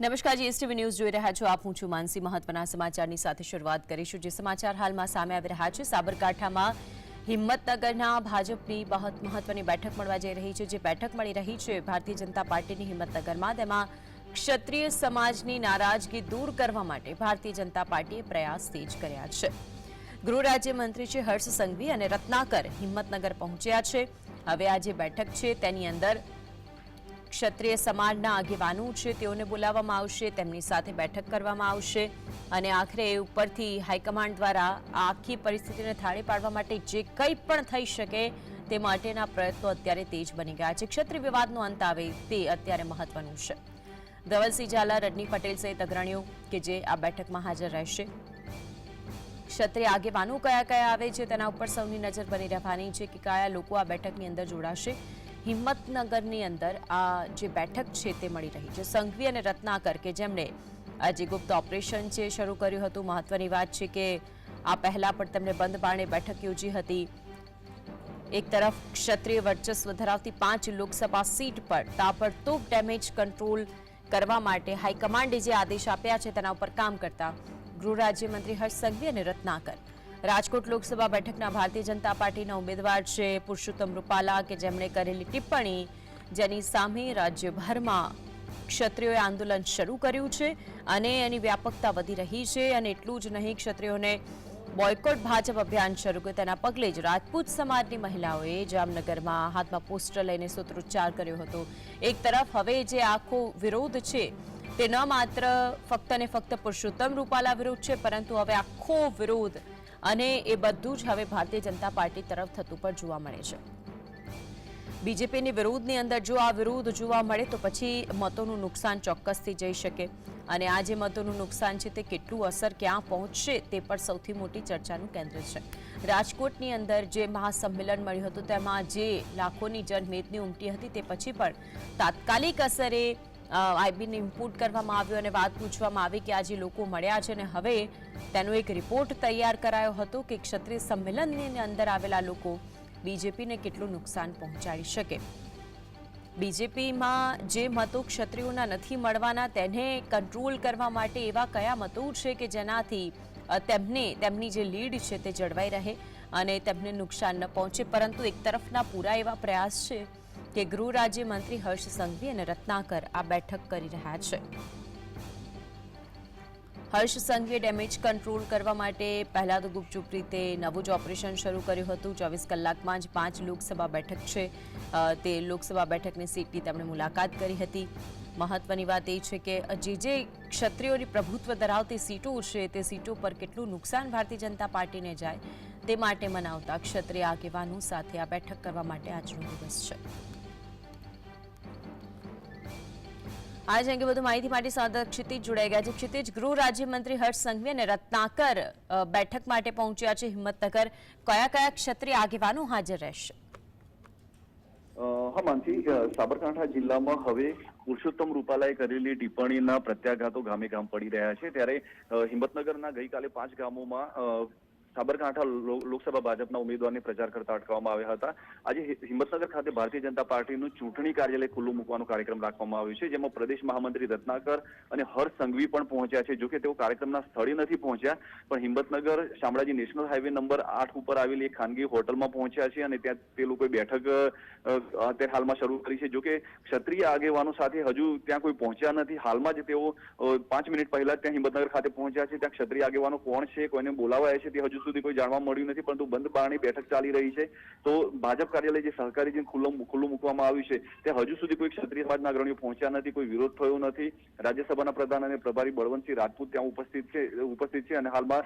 નમસ્કાર GSTV news જોઈ રહ્યા છો આપ. હું છું માનસી મહત્વના સમાચારની સાથે શરૂઆત કરીશું, જે સમાચાર હાલમાં સામે આવી રહ્યા છે. સાબરકાંઠામાં હિંમતનગરના ભાજપની મહત્વની બેઠક મળવા જઈ રહી છે, જે બેઠક મળી રહી છે. ભારતીય જનતા પાર્ટીની હિંમતનગરમાં તેમાં ક્ષત્રિય સમાજની નારાજગી દૂર કરવા માટે ભારતીય જનતા પાર્ટીએ પ્રયાસ તેજ કર્યા છે. ગૃહ રાજ્યમંત્રી છે હર્ષ સંઘવી અને રત્નાકર હિંમતનગર પહોંચ્યા છે. હવે આ જે બેઠક છે તેની અંદર ક્ષત્રિય સમાજના આગેવાનો છે, તેઓને બોલાવવામાં આવશે, તેમની સાથે બેઠક કરવામાં આવશે અને આખરે એ ઉપરથી હાઈકમાન્ડ દ્વારા આખી પરિસ્થિતિને થાળે પાડવા માટે જે કંઈ પણ થઈ શકે તે માટેના પ્રયત્નો અત્યારે તેજ બની ગયા છે. ક્ષત્રિય વિવાદનો અંત આવે તે અત્યારે મહત્વનું છે. ધવલસિંહ ઝાલા, રજની પટેલ સહિત અગ્રણીઓ કે જે આ બેઠકમાં હાજર રહેશે. ક્ષત્રિય આગેવાનો કયા કયા આવે છે તેના ઉપર સૌની નજર બની રહેવાની છે કે કયા લોકો આ બેઠકની અંદર જોડાશે. હિંમતનગરની અંદર આ જે બેઠક છે તે મળી રહી છે સંઘવી અને રત્નાકર કે જેમણે આ જે ગુપ્ત ઓપરેશન છે શરૂ કર્યું હતું, મહત્વની વાત છે કે આ પહેલા પણ તેમણે બંધ બારણે બેઠક યોજી હતી. એક તરફ ક્ષત્રિય વર્ચસ્વ ધરાવતી પાંચ લોકસભા સીટ પર તાબડતોબ ડેમેજ કંટ્રોલ કરવા માટે હાઈકમાન્ડે જે આદેશ આપ્યા છે તેના ઉપર કામ કરતા ગૃહ રાજ્યમંત્રી હર્ષ સંઘવી અને રત્નાકર. રાજકોટ લોકસભા બેઠકના ભારતીય જનતા પાર્ટીના ઉમેદવાર છે પુરુષોત્તમ રૂપાલા કે જેમણે કરેલી ટિપ્પણી જેની સામે રાજ્યભરમાં ક્ષત્રિયોએ આંદોલન શરૂ કર્યું છે અને એની વ્યાપકતા વધી રહી છે અને એટલું જ નહીં ક્ષત્રિયોને બોયકોટ ભાજપ અભિયાન શરૂ કર્યું. તેના પગલે જ રાજપૂત સમાજની મહિલાઓએ જામનગરમાં હાથમાં પોસ્ટર લઈને સૂત્રોચ્ચાર કર્યો હતો. એક તરફ હવે જે આખો વિરોધ છે તે ન માત્ર ફક્ત ને ફક્ત પુરુષોત્તમ રૂપાલા વિરોધ છે, પરંતુ હવે આખો વિરોધ અને એ બધું જ હવે ભારતીય જનતા પાર્ટી તરફ થતું પણ જોવા મળે છે. બીજેપીની વિરોધની અંદર જો આ વિરોધ જોવા મળે તો પછી મતોનું નુકસાન ચોક્કસથી જઈ શકે. અને આ જે મતોનું નુકસાન છે તે કેટલું અસર ક્યાં પહોંચશે તે પણ સૌથી મોટી ચર્ચાનું કેન્દ્ર છે. રાજકોટની અંદર જે મહાસંમેલન મળ્યું હતું તેમાં જે લાખોની જનમેદની ઉમટી હતી તે પછી પણ તાત્કાલિક અસરે આઈબીને ઇમ્પુટ કરવામાં આવ્યો અને વાત પૂછવામાં આવી કે આ જે લોકો મળ્યા છે અને હવે તેનો એક રિપોર્ટ તૈયાર કરાયો હતો કે ક્ષત્રિય સંમેલનની અંદર આવેલા લોકો બીજેપીને કેટલું નુકસાન પહોંચાડી શકે. બીજેપીમાં જે મતો ક્ષત્રિયોના નથી મળવાના તેને કંટ્રોલ કરવા માટે એવા કયા મતો છે કે જેનાથી તેમને, તેમની જે લીડ છે તે જળવાઈ રહે અને તેમને નુકસાન ન પહોંચે, પરંતુ એક તરફના પૂરા એવા પ્રયાસ છે? કે ગૃહ રાજ્યમંત્રી હર્ષ સંઘવી અને રત્નાકર આ બેઠક કરી રહ્યા છે. હર્ષ સંઘવીએ ડેમેજ કંટ્રોલ કરવા માટે પહેલા તો ગુપચુપ રીતે નવું જ ઓપરેશન શરૂ કર્યું હતું. ચોવીસ કલાકમાં જ પાંચ લોકસભા બેઠક છે. તે લોકસભા બેઠકની સીટની તેમણે મુલાકાત કરી હતી. મહત્વની વાત એ છે કે, જે જે ક્ષત્રિયોની પ્રભુત્વ ધરાવતી સીટો છે, તે સીટો પર કેટલું નુકસાન ભારતીય જનતા પાર્ટીને જાય, તે માટે મનાવતા ક્ષત્રિય આગેવાનો સાથે આ બેઠક કરવા માટે આજનો દિવસ છે. આજ અંગે વધુ માહિતી માટે ક્ષિતિજ જોડાઈ ગયા છે. ક્ષિતિજ ગૃહ રાજ્યમંત્રી હર્ષ સંઘવી અને રત્નાકર બેઠક માટે પહોંચ્યા છે હિંમતનગર. કયા કયા ક્ષત્રિય આગેવાનો હાજર રહેશે? અ, હા માનસી સાબરકાંઠા જિલ્લામાં હવે પુરુષોત્તમ રૂપાલાએ કરેલી ટિપ્પણીના પ્રત્યાઘાતો ગામે ગામ પડી રહ્યા છે. ત્યારે હિંમતનગરના ગઈકાલે પાંચ ગામોમાં સાબરકાંઠા લોકસભા ભાજપના ઉમેદવારને પ્રચાર કરતા અટકાવવામાં આવ્યા હતા. આજે હિંમતનગર ખાતે ભારતીય જનતા પાર્ટીનું ચૂંટણી કાર્યાલય ખુલ્લું મૂકવાનો કાર્યક્રમ રાખવામાં આવ્યો છે, જેમાં પ્રદેશ મહામંત્રી રત્નાકર અને હર્ષ સંઘવી પણ પહોંચ્યા છે. જોકે તેઓ કાર્યક્રમના સ્થળે નથી પહોંચ્યા, પણ Himmatnagar Shamlaji national highway number આઠ ઉપર આવેલી એક ખાનગી હોટલમાં પહોંચ્યા છે અને ત્યાં તે લોકોએ બેઠક અત્યારે હાલમાં શરૂ કરી છે. જોકે ક્ષત્રિય આગેવાનો સાથે હજુ ત્યાં કોઈ પહોંચ્યા નથી. હાલમાં જ તેઓ પાંચ મિનિટ પહેલા ત્યાં હિંમતનગર ખાતે પહોંચ્યા છે. ત્યાં ક્ષત્રિય આગેવાનો કોણ છે, કોઈને બોલાવાયા છે, તે હજુ સુધી કોઈ જાણવા મળ્યું નથી, પરંતુ બંધ બારણી બેઠક ચાલી રહી છે. તો ભાજપ કાર્યાલય જે સહકારી જે ખુલ્લું ખુલ્લું મૂકવામાં આવ્યું છે, તે હજુ સુધી કોઈ ક્ષત્રિય સમાજના અગ્રણીઓ પહોંચ્યા નથી, કોઈ વિરોધ થયો નથી. રાજ્યસભાના પ્રધાન અને પ્રભારી બળવંતસિંહ રાજપૂત ત્યાં ઉપસ્થિત છે ઉપસ્થિત છે અને હાલમાં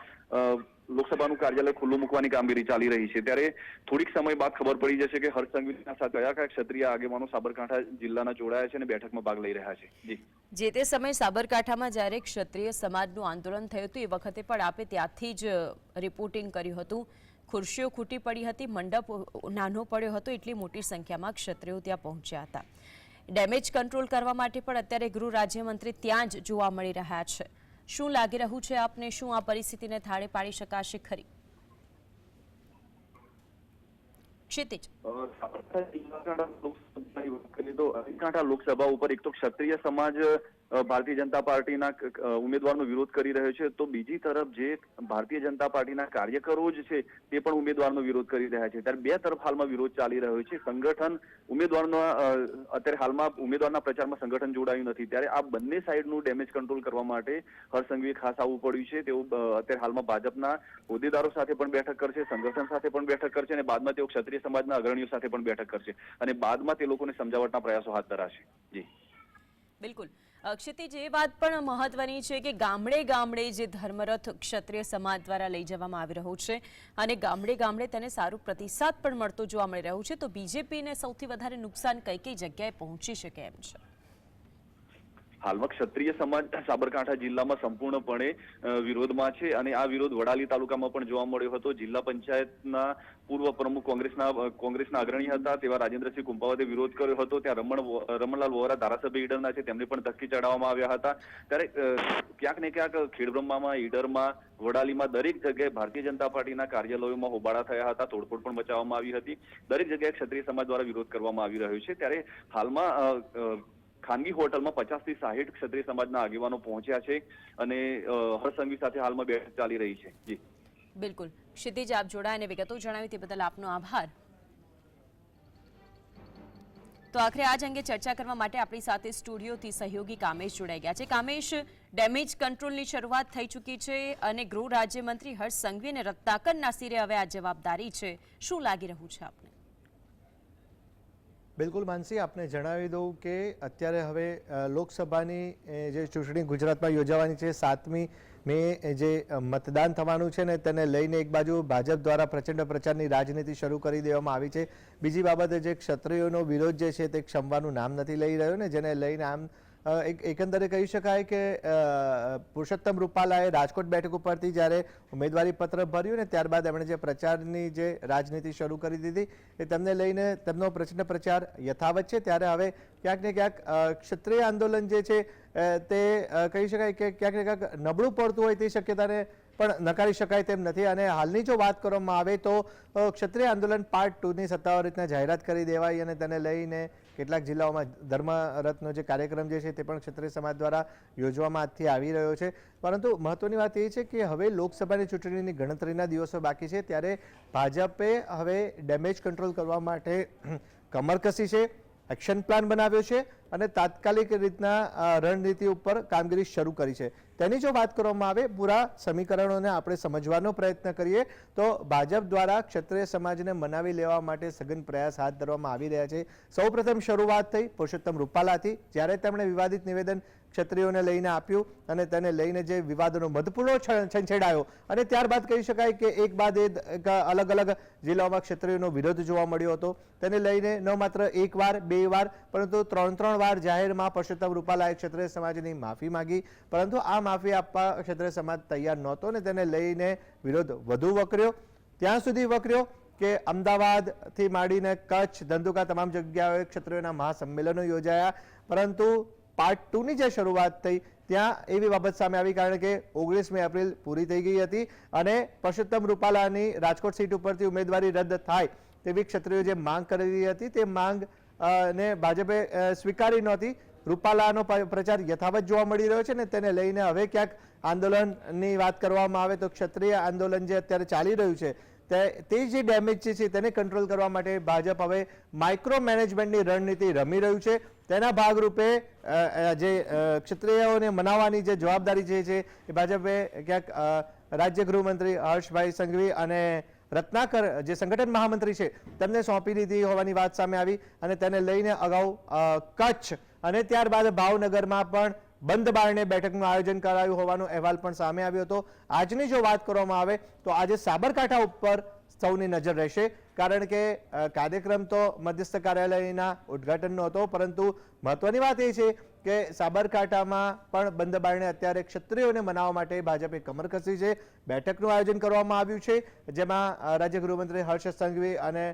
લોકસભાનું કાર્યાલય ખુલ્લું મૂકવાની કામગીરી ચાલી રહી છે. ત્યારે થોડીક સમય બાદ ખબર પડી જશે કે હર્ષ સંઘવીના સાથે કયા કયા ક્ષત્રિય આગેવાનો સાબરકાંઠા જિલ્લાના જોડાયા છે અને બેઠકમાં ભાગ લઈ રહ્યા છે. જી. જે તે સમયે સાબરકાંઠામાં જ્યારે ક્ષત્રિય સમાજનું આંદોલન થયું હતું, એ વખતે પણ આપે ત્યાંથી જ રિપોર્ટિંગ કર્યું હતું. ખુરશીઓ ખૂટી પડી હતી, મંડપ નાનો પડ્યો હતો, એટલી મોટી સંખ્યામાં ક્ષત્રિયો ત્યાં પહોંચ્યા હતા. ડેમેજ કંટ્રોલ કરવા માટે પણ અત્યારે ગૃહ રાજ્યમંત્રી ત્યાં જ જોવા મળી રહ્યા છે. શું લાગી રહ્યું છે આપને? શું આ પરિસ્થિતિને થાળે પાડી શકાશે ખરી? ક્ષિતિજ. તો અરીકાંઠા લોકસભા ઉપર એક તો ક્ષત્રિય સમાજ ભારતીય જનતા પાર્ટીના ઉમેદવારનો વિરોધ કરી રહ્યો છે. તો બીજી તરફ જે ભારતીય જનતા પાર્ટીના કાર્યકરો જ છે, તે પણ ઉમેદવારનો વિરોધ કરી રહ્યા છે. ત્યારે બે તરફ હાલમાં વિરોધ ચાલી રહ્યો છે. સંગઠન ઉમેદવારનો અત્યારે હાલમાં ઉમેદવારના પ્રચારમાં સંગઠન જોડાયું નથી. ત્યારે આ બંને સાઈડનું ડેમેજ કંટ્રોલ કરવા માટે હરસંઘવીએ ખાસ આવવું પડ્યું છે. તેઓ અત્યારે હાલમાં ભાજપના હોદ્દેદારો સાથે પણ બેઠક કરશે, સંગઠન સાથે પણ બેઠક કરશે અને બાદમાં તેઓ ક્ષત્રિય સમાજના અગ્રણીઓ સાથે પણ બેઠક કરશે. અને બાદમાં તે લોકોને સમજાવટના પ્રયાસો હાથ ધરાશે. જી. બિલકુલ. ક્ષિતિજ એ વાત પણ મહત્વની છે કે ગામડે ગામડે જે ધર્મરથ ક્ષત્રિય સમાજ દ્વારા લઈ જવામાં આવી રહ્યો છે અને ગામડે ગામડે તેને સારું પ્રતિસાદ પણ મળતો જોવા મળી રહ્યું છે, તો બીજેપીને સૌથી વધારે નુકસાન કઈ કઈ જગ્યાએ પહોંચી શકે એમ છે? હાલમાં ક્ષત્રિય સમાજ સાબરકાંઠા જિલ્લામાં સંપૂર્ણપણે વિરોધમાં છે અને આ વિરોધ વડાલી તાલુકામાં પણ જોવા મળ્યો હતો. જિલ્લા પંચાયતના પૂર્વ પ્રમુખ કોંગ્રેસના કોંગ્રેસના અગ્રણી હતા તેવા રાજેન્દ્રસિંહ કુંભાવતે વિરોધ કર્યો હતો. ત્યાં રમણ રમણલાલ વોરા ધારાસભ્ય ઈડરના છે, તેમને પણ ધક્કી ચડાવવામાં આવ્યા હતા. ત્યારે ક્યાંક ને ક્યાંક ખેડબ્રહ્મામાં, ઈડરમાં, વડાલીમાં દરેક જગ્યાએ ભારતીય જનતા પાર્ટીના કાર્યાલયોમાં હોબાળા થયા હતા. તોડફોડ પણ મચાવવામાં આવી હતી. દરેક જગ્યાએ ક્ષત્રિય સમાજ દ્વારા વિરોધ કરવામાં આવી રહ્યો છે. ત્યારે હાલમાં ખાનગી હોટલમાં પચાસથી સાહીઠ ક્ષત્રિય સમાજના આગેવાનો પહોંચ્યા છે અને અ, સાથે હાલમાં બેઠક ચાલી રહી છે. બિલકુલ. ક્ષિતિજ આપ જોડાયા અને વિગતો જણાવી તે બદલ આપનો આભાર. તો આખરે આજ અંગે ચર્ચા કરવા માટે આપણી સાથે સ્ટુડિયોથી સહયોગી કામેશ જોડાઈ ગયા છે. કામેશ ડેમેજ કંટ્રોલની શરૂઆત થઈ ચૂકી છે અને ગૃહ રાજ્યમંત્રી હર્ષ સંઘવી અને રત્નાકર નાસીરે હવે આ જવાબદારી છે. શું લાગી રહ્યું છે આપને? બિલકુલ માનસી, આપને જણાવી દઉં કે અત્યારે હવે લોકસભાની જે ચૂંટણી ગુજરાતમાં યોજાવાની છે, સાતમી મે જે મતદાન થવાનું છે ને તેને લઈને એક બાજુ ભાજપ દ્વારા પ્રચંડ પ્રચારની રાજનીતિ શરૂ કરી દેવામાં આવી છે. બીજી બાબતે જે ક્ષત્રિયોનો વિરોધ જે છે તે ક્ષમવાનું નામ નથી લઈ રહ્યો ને જેને લઈને આમ એકંદરે કહી શકાય કે પુરુષોત્તમ રૂપાલાએ રાજકોટ બેઠક ઉપરથી જ્યારે ઉમેદવારી પત્ર ભર્યું ને ત્યારબાદ એમણે જે પ્રચારની જે રાજનીતિ શરૂ કરી દીધી, એ તેમને લઈને તેમનો પ્રચંડ પ્રચાર યથાવત છે. ત્યારે હવે ક્યાંક ને ક્યાંક ક્ષત્રિય આંદોલન જે છે તે કહી શકાય કે ક્યાંક ને ક્યાંક નબળું પડતું હોય તે શક્યતાને પણ નકારી શકાય તેમ નથી. અને હાલની જો વાત કરવામાં આવે તો ક્ષત્રિય આંદોલન પાર્ટ ટુની સત્તાવાર રીતના જાહેરાત કરી દેવાઈ અને તેને લઈને કેટલાક જિલ્લાઓમાં ધર્મરથનો જે કાર્યક્રમ જે છે તે પણ ક્ષત્રિય સમાજ દ્વારા યોજવામાં આજથી આવી રહ્યો છે. પરંતુ મહત્વની વાત એ છે કે હવે લોકસભાની ચૂંટણીની ગણતરીના દિવસો બાકી છે, ત્યારે ભાજપે હવે ડેમેજ કંટ્રોલ કરવા માટે કમર કસી છે. એક્શન પ્લાન બનાવ્યો છે અને તાત્કાલિક રીતના રણનીતિ ઉપર કામગીરી શરૂ કરી છે. તેની જો વાત કરવામાં આવે, પૂરા સમીકરણોને આપણે સમજવાનો પ્રયત્ન કરીએ, તો ભાજપ દ્વારા ક્ષત્રિય સમાજને મનાવી લેવા માટે સઘન પ્રયાસ હાથ ધરવામાં આવી રહ્યા છે. સૌપ્રથમ શરૂઆત થઈ પુરુષોત્તમ રૂપાલાથી, જ્યારે તેમણે વિવાદિત નિવેદન ક્ષત્રિયોને લઈને આપ્યું અને તેને લઈને જે વિવાદનો મધપૂર્ણો છ- છંછેડાયો. અને ત્યારબાદ કહી શકાય કે એક બાદ એક અલગ અલગ જિલ્લાઓમાં ક્ષત્રિયોનો વિરોધ જોવા મળ્યો હતો. તેને લઈને ન માત્ર એક વાર, બે વાર, પરંતુ ત્રણ ત્રણ વાર જાહેરમાં પરસોત્તમ રૂપાલાએ ક્ષત્રિય સમાજની માફી માંગી. પરંતુ આ માફી આપવા ક્ષત્રિય સમાજ તૈયાર નહોતો અને તેને લઈને વિરોધ વધુ વકર્યો. ત્યાં સુધી વકર્યો કે અમદાવાદથી માંડીને કચ્છ, ધંધુકા તમામ જગ્યાઓએ ક્ષત્રિયોના મહાસંમેલનો યોજાયા. પરંતુ પાર્ટ ટુની જે શરૂઆત થઈ, ત્યાં એવી બાબત સામે આવી કારણ કે ઓગણીસમી એપ્રિલ પૂરી થઈ ગઈ હતી અને પરસોત્તમ રૂપાલાની રાજકોટ સીટ ઉપરથી ઉમેદવારી રદ થાય તેવી ક્ષત્રિયો જે માંગ કરી હતી, તે માંગ ને ભાજપે સ્વીકારી નહોતી. રૂપાલાનો પ્રચાર યથાવત જોવા મળી રહ્યો છે ને તેને લઈને હવે ક્યાંક આંદોલનની વાત કરવામાં આવે તો ક્ષત્રિય આંદોલન જે અત્યારે ચાલી રહ્યું છે, તે જે ડેમેજ છે તેને કંટ્રોલ કરવા માટે ભાજપ હવે માઇક્રો મેનેજમેન્ટની રણનીતિ રમી રહ્યું છે. તેના ભાગરૂપે જે ક્ષત્રિયોને મનાવવાની જે જવાબદારી જે છે, એ ભાજપે ક્યાંક રાજ્ય ગૃહમંત્રી હર્ષભાઈ સંઘવી અને રત્નાકર, જે સંગઠન મહામંત્રી છે, તેમને સોંપી દીધી હોવાની વાત સામે આવી અને તેને લઈને અગાઉ કચ્છ અને ત્યારબાદ ભાવનગરમાં પણ બંધ બારણે બેઠકનું આયોજન કરાયું હોવાનો અહેવાલ પણ સામે આવ્યો હતો. આજની જો વાત કરવામાં આવે, તો આજે સાબરકાંઠા ઉપર સૌની નજર રહેશે. કારણ કે કાર્યક્રમ તો મધ્યસ્થ કાર્યાલયના ઉદ્ઘાટનનો હતો, પરંતુ મહત્વની વાત એ છે કે સાબરકાંઠામાં પણ બંધ બારણે અત્યારે ક્ષત્રિયોને મનાવવા માટે ભાજપે કમર કસી છે. બેઠકનું આયોજન કરવામાં આવ્યું છે, જેમાં રાજ્ય ગૃહમંત્રી હર્ષ સંઘવી અને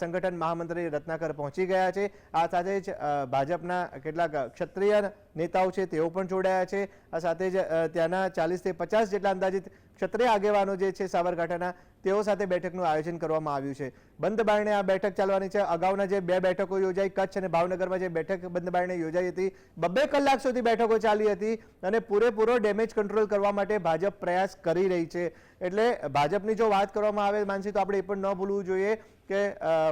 સંગઠન મહામંત્રી રત્નાકર પહોંચી ગયા છે. આ સાથે જ ભાજપના કેટલાક ક્ષત્રિય નેતાઓ છે તેઓ પણ જોડાયા છે. આ સાથે જ ત્યાંના ચાલીસથી પચાસ જેટલા અંદાજિત ક્ષત્રિય આગેવાનો જે છે સાબરકાંઠાના તેઓ સાથે બેઠકનું આયોજન કરવામાં આવ્યું છે. બંધ બારણે આ બેઠક ચાલવાની છે. અગાઉના જે બે બેઠકો યોજાઈ કચ્છ અને ભાવનગરમાં જે બેઠક બંધ બારણે યોજાઈ હતી બબ્બે કલાક સુધી બેઠકો ચાલી હતી અને પૂરેપૂરો ડેમેજ કંટ્રોલ કરવા માટે ભાજપ પ્રયાસ કરી રહી છે. એટલે ભાજપની જો વાત કરવામાં આવે માનસી તો આપણે એ પણ ન ભૂલવું જોઈએ કે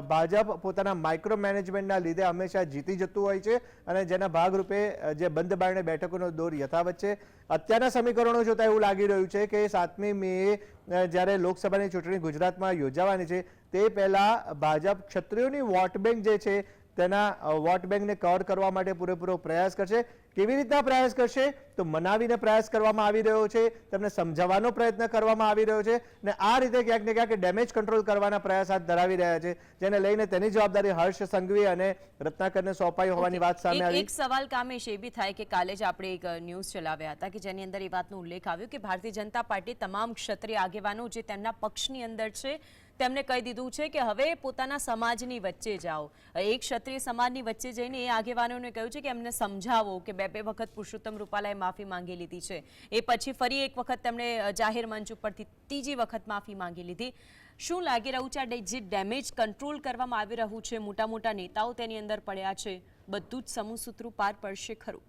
ભાજપ પોતાના માઇક્રો મેનેજમેન્ટના લીધે હંમેશા જીતી જતું હોય છે અને જેના ભાગરૂપે જે બંધ બારણે બેઠકોનો દોર યથાવત છે. અત્યારના સમીકરણો જોતા એવું લાગી રહ્યું છે કે સાતમી અ, જ્યારે લોકસભાની ચૂંટણી ગુજરાતમાં યોજાવાની છે તે પહેલાં ભાજપ ક્ષત્રિયોની વોટ બેંક જે છે તેના વોટ બેંકને કવર કરવા માટે પૂરેપૂરો પ્રયાસ કરશે. કેવી રીતના પ્રયાસ કરશે? તો મનાવીને પ્રયાસ કરવામાં આવી રહ્યો છે. તેમને સમજાવવાનો પ્રયત્ન કરવામાં આવી રહ્યો છે અને આ રીતે ક્યાંક ને ક્યાંક ડેમેજ કંટ્રોલ કરવાના પ્રયાસ હાથ ધરાવી રહ્યા છે જેને લઈને તેની જવાબદારી હર્ષ સંઘવી અને રત્નાકરને સોંપાઈ હોવાની વાત સામે આવી. એક સવાલ કામે એ બી થાય કે કાલે જ આપણે એક ન્યૂઝ ચલાવ્યા હતા કે જેની અંદર એ વાતનો ઉલ્લેખ આવ્યો કે ભારતીય જનતા પાર્ટી તમામ ક્ષત્રિય આગેવાનો જે તેમના પક્ષની અંદર છે તેમને કહી દીધું છે કે હવે પોતાના સમાજની વચ્ચે જાઓ. એક ક્ષત્રિય સમાજની વચ્ચે જઈને એ આગેવાનોને કહ્યું છે કે એમને સમજાવો કે બે બે વખત પુરુષોત્તમ રૂપાલાએ માફી માંગી લીધી છે. એ પછી ફરી એક વખત તેમણે જાહેર મંચ ઉપરથી ત્રીજી વખત માફી માંગી લીધી. શું લાગી રહ્યું છે આ જે ડેમેજ કંટ્રોલ કરવામાં આવી રહ્યું છે? મોટા મોટા નેતાઓ તેની અંદર પડ્યા છે. બધું જ સમૂહ સૂત્રું પાર પડશે ખરું.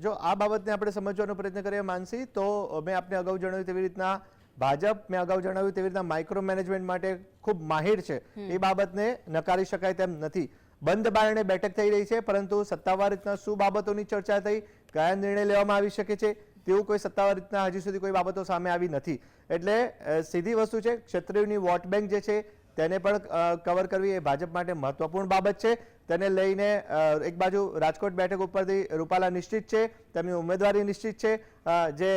જો આ બાબતને આપણે સમજવાનો પ્રયત્ન કરીએ માનસી, તો મેં આપને અગાઉ જણાવ્યું તેવી રીતના ભાજપ મેં અગાઉ જણાવ્યું તેવી રીતના માઇક્રો મેનેજમેન્ટ માટે ખૂબ માહિર છે. એ બાબતને નકારી શકાય તેમ નથી. બંધ બારણે બેઠક થઈ રહી છે પરંતુ સત્તાવાર રીતના શું બાબતોની ચર્ચા થઈ કયા નિર્ણય લેવામાં આવી શકે છે તેવું કોઈ સત્તાવાર રીતના હજી સુધી કોઈ બાબતો સામે આવી નથી. એટલે સીધી વસ્તુ છે ક્ષત્રિયની વોટ બેંક જે છે તેને પણ કવર કરવી એ ભાજપ માટે મહત્વપૂર્ણ બાબત છે. તેને લઈને એક બાજુ રાજકોટ બેઠક ઉપરથી રૂપાલા નિશ્ચિત છે, તેમની ઉમેદવારી નિશ્ચિત છે. જે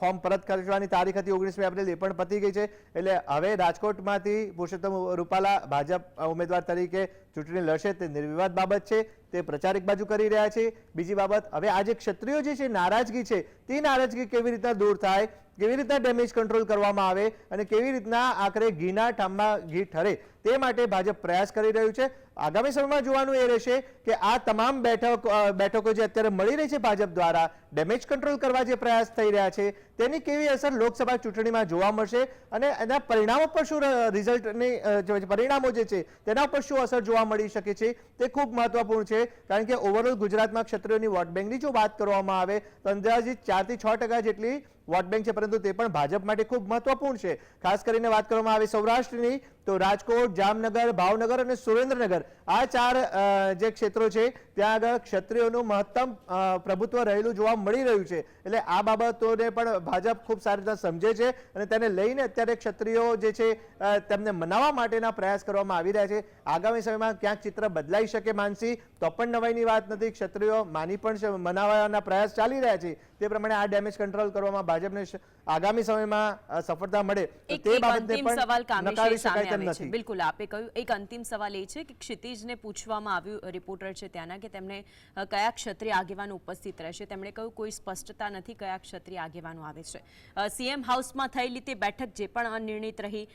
ફોર્મ પરત કરવાની તારીખ હતી ઓગણીસમી એપ્રિલ એ પણ પતી ગઈ છે. એટલે હવે રાજકોટમાંથી પુરુષોત્તમ રૂપાલા ભાજપ ઉમેદવાર તરીકે ચૂંટણી લડશે તે નિર્વિવાદ બાબત છે. તે પ્રચાર એક બાજુ કરી રહ્યા છે. બીજી બાબત, હવે આજે ક્ષત્રિયો જે છે, નારાજગી છે, તે નારાજગી કેવી રીતના દૂર થાય? કેવી રીતના ડેમેજ કંટ્રોલ કરવામાં આવે અને કેવી રીતના આખરે ઘીના ઠામમાં ઘી ઠરે? તે માટે ભાજપ પ્રયાસ કરી રહ્યું છે. આગામી સમયમાં જોવાનું એ રહેશે કે આ તમામ બેઠક બેઠકો જે અત્યારે મળી રહી છે ભાજપ દ્વારા, ડેમેજ કંટ્રોલ કરવા જે પ્રયાસ થઈ રહ્યા છે, તેની કેવી અસર લોકસભા ચૂંટણીમાં જોવા મળશે અને એના પરિણામો પર શું રિઝલ્ટની પરિણામો જે છે, તેના પર શું અસર જોવા મળી શકે છે, તે ખૂબ મહત્વપૂર્ણ છે. કારણ કે ઓવરઓલ ગુજરાતમાં ક્ષત્રિયોની વોટ બેંકની જો વાત કરવામાં આવે, તો અંદાજિત ચારથી છ ટકા જેટલી વોટ બેંક છે, પરંતુ તે પણ ભાજપ માટે ખૂબ મહત્વપૂર્ણ છે. ખાસ કરીને વાત કરવામાં આવે સૌરાષ્ટ્રની તો રાજકોટ, જામનગર, ભાવનગર અને સુરેન્દ્રનગર આ ચાર જે ક્ષેત્રો છે, ત્યાં આગળ ક્ષત્રિયોનું મહત્તમ પ્રભુત્વ રહેલું જોવા મળી રહ્યું છે. એટલે આ બાબતોને પણ ભાજપ ખૂબ સારી રીતે સમજે છે અને તેને લઈને અત્યારે ક્ષત્રિયો જે છે તેમને મનાવવા માટેના પ્રયાસ કરવામાં આવી રહ્યા છે. આગામી સમયમાં ક્યાંક ચિત્ર બદલાઈ શકે માનસી, તો પણ નવાઈની વાત નથી. ક્ષત્રિયો માની પણ મનાવવાના પ્રયાસ ચાલી રહ્યા છે. તે પ્રમાણે આ ડેમેજ કંટ્રોલ કરવામાં ભાજપને આગામી સમયમાં સફળતા મળે. તે બાબતને પણ નકારી શકાય તેમ નથી. બિલકુલ આપે કહ્યું. એક અંતિમ સવાલ એ છે કે ક્ષિતિજને પૂછવામાં આવ્યું રિપોર્ટર છે ત્યાંના કે તેમણે કયા ક્ષત્રિય આગેવાનો ઉપસ્થિત રહેશે? તેમણે કહ્યું કોઈ સ્પષ્ટતા નથી કયા ક્ષત્રિય આગેવાનો આવે છે. સીએમ હાઉસમાં થયેલી તે બેઠક જે પણ અનિર્ણિત રહી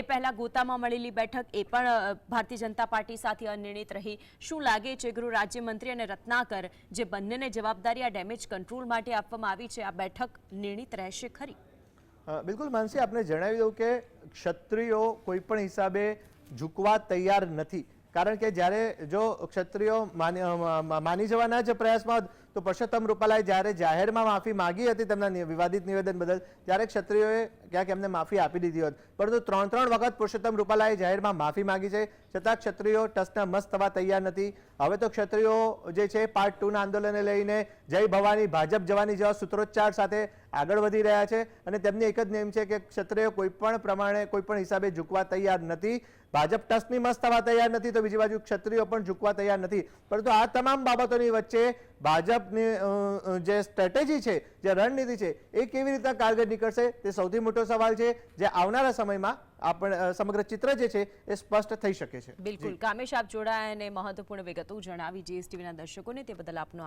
એ પહેલા ગોતામાં મળેલી બેઠક એ પણ ભારતીય જનતા પાર્ટી સાથે અનિર્ણિત રહી. શું લાગે છે ગૃહ રાજ્યમંત્રી અને રત્નાકર જે બંનેને જવાબદારી આ ડેમેજ કંટ્રોલ માટે આપવામાં આવી છે. આ બેઠક નિર્ણિત રહેશે ખરી. બિલકુલ માનસી, આપને જણાવી દઉં કે ક્ષત્રિયો કોઈ પણ હિસાબે ઝૂકવા તૈયાર નથી. કારણ કે જ્યારે જો ક્ષત્રિયો માની જવાના જ પ્રયાસમાં તો પરસોત્તમ રૂપાલાએ જ્યારે જાહેરમાં માફી માગી હતી તેમના વિવાદિત નિવેદન બદલ, ત્યારે ક્ષત્રિયોએ ક્યાંક એમને માફી આપી દીધી હોત. પરંતુ ત્રણ ત્રણ વખત પુરુષોત્તમ રૂપાલાએ જાહેરમાં માફી માંગી છે. છતાં ક્ષત્રિયો ટસના મસ્ત થવા તૈયાર નથી. હવે તો ક્ષત્રિયો જે છે પાર્ટ ટુના આંદોલનને લઈને જય ભવાની, ભાજપ જવાની જેવા સૂત્રોચ્ચાર સાથે આગળ વધી રહ્યા છે. અને તેમની એક જ નેમ છે કે ક્ષત્રિયો કોઈ પણ પ્રમાણે, કોઈ પણ હિસાબે ઝૂકવા તૈયાર નથી. ભાજપ ટસની મસ્ત થવા તૈયાર નથી, તો બીજી બાજુ ક્ષત્રિયો પણ ઝૂકવા તૈયાર નથી. પરંતુ આ તમામ બાબતોની વચ્ચે ભાજપની જે સ્ટ્રેટેજી છે, જે રણનીતિ છે, એ કેવી રીતે કારગર નીકળશે, તે સૌથી મોટો સવાલ છે જે આવનારા સમયમાં આપણે સમગ્ર ચિત્ર જે છે એ સ્પષ્ટ થઈ શકે છે. બિલકુલ. કામેશ આપ જોડાયા અને મહત્વપૂર્ણ વિગતો જણાવી. જીએસટીવીના દર્શકોને તે બદલ આપનો